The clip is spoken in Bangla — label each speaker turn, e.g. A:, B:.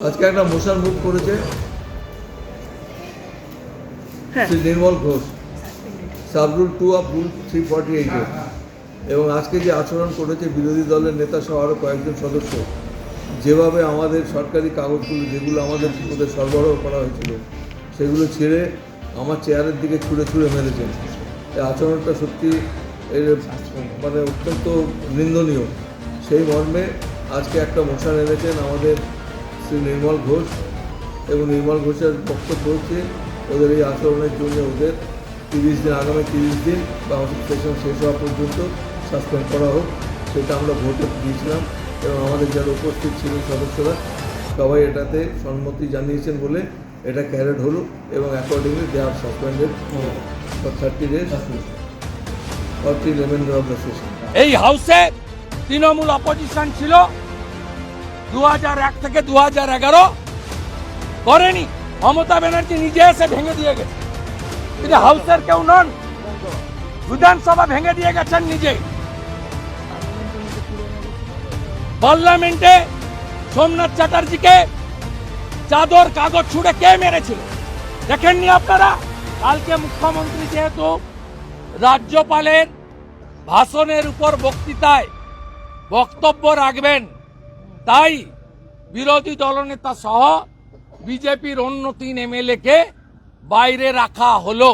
A: আজকে একটা মোশন মুভ করেছে।
B: হ্যাঁ।
A: Shri Nirmal Ghosh sub rule two of rule three forty এইটে এবং আজকে যে আচরণ করেছে বিরোধী দলের নেতা সহ আরও কয়েকজন সদস্য যেভাবে আমাদের সরকারি কাগজগুলো যেগুলো আমাদের ওদের সরবরাহ করা হয়েছিল সেগুলো ছেড়ে আমার চেয়ারের দিকে ছুঁড়ে ছুঁড়ে মেরেছেন এই আচরণটা সত্যি মানে অত্যন্ত নিন্দনীয়। সেই মর্মে আজকে একটা মোশন এনেছেন আমাদের শ্রী নির্মল ঘোষ এবং নির্মল ঘোষের বক্তব্য হচ্ছে ওদের এই আচরণের জন্য ওদের তিরিশ দিন, আগামী তিরিশ দিন বা সেশন শেষ হওয়া পর্যন্ত সাসপেন্ড করা হোক, সেটা আমরা ভোটে দিয়েছিলাম এবং আমাদের যারা উপস্থিত ছিলেন সদস্যরা সবাই এটাতে সম্মতি জানিয়েছেন বলে এটা ক্যারেট হলো এবং accordingly they are suspended for thirty days for T of the session
C: এই হাউসে তৃণমূল অপোজিশন ছিল। দু থেকে দু করেনি। মমতা ব্যানার্জি নিজে এসে ভেঙে দিয়ে গেছে। তিনি হাউসের কেউ নন। বিধানসভা ভেঙে দিয়ে গেছেন নিজে। পার্লামেন্টে সোমনাথ চ্যাটার্জিকে চাদর, কাগজ ছুঁড়ে কে মেরেছিল? দেখেননি আপনারা? কালকে মুখ্যমন্ত্রী যেহেতু রাজ্যপালের ভাষণের উপর বক্তৃতায় বক্তব্য রাখবেন তাই বিরোধী দলনেতা সহ বিজেপির অন্য তিন এমএলএকে বাইরে রাখা হলো।